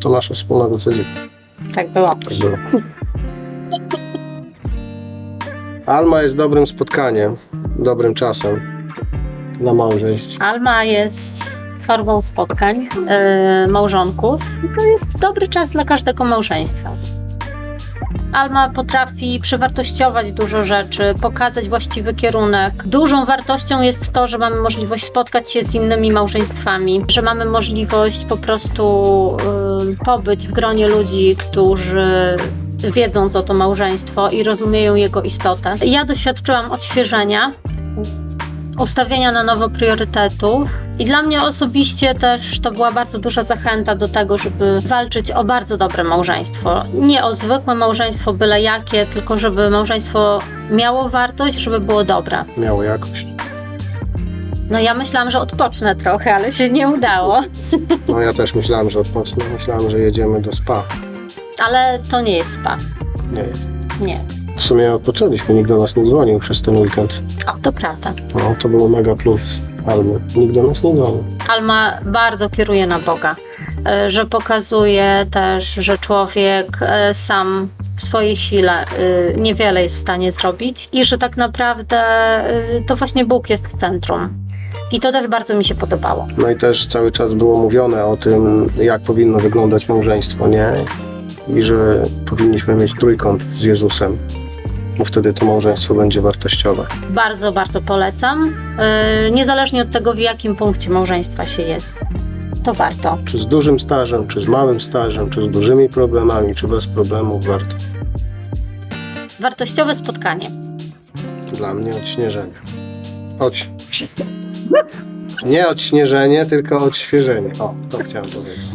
To nasza wspólna decyzja. Tak było. Tak było. Alma jest dobrym spotkaniem, dobrym czasem dla małżeństw. Alma jest formą spotkań e, małżonków i to jest dobry czas dla każdego małżeństwa. Alma potrafi przewartościować dużo rzeczy, pokazać właściwy kierunek. Dużą wartością jest to, że mamy możliwość spotkać się z innymi małżeństwami, że mamy możliwość po prostu y, pobyć w gronie ludzi, którzy wiedzą, co to małżeństwo i rozumieją jego istotę. Ja doświadczyłam odświeżenia, ustawienia na nowo priorytetów. I dla mnie osobiście też to była bardzo duża zachęta do tego, żeby walczyć o bardzo dobre małżeństwo. Nie o zwykłe małżeństwo byle jakie, tylko żeby małżeństwo miało wartość, żeby było dobre. Miało jakość. No ja myślałam, że odpocznę trochę, ale się nie udało. No ja też myślałem, że odpocznę. Myślałem, że jedziemy do spa. Ale to nie jest spa. Nie. Nie. W sumie odpoczęliśmy, nikt do nas nie dzwonił przez ten weekend. O, to prawda. No, to było mega plus Almy. Nikt do nas nie dzwonił. Alma bardzo kieruje na Boga, e, że pokazuje też, że człowiek e, sam w swojej sile e, niewiele jest w stanie zrobić i że tak naprawdę to właśnie Bóg jest w centrum. I to też bardzo mi się podobało. No i też cały czas było mówione o tym, jak powinno wyglądać małżeństwo, nie? I że powinniśmy mieć trójkąt z Jezusem, bo wtedy to małżeństwo będzie wartościowe. Bardzo, bardzo polecam. E, Niezależnie od tego, w jakim punkcie małżeństwa się jest. To warto. Czy z dużym stażem, czy z małym stażem, czy z dużymi problemami, czy bez problemów, warto. Wartościowe spotkanie. Dla mnie odśnieżenie. Odś... Nie odśnieżenie, tylko odświeżenie. O, to chciałem powiedzieć.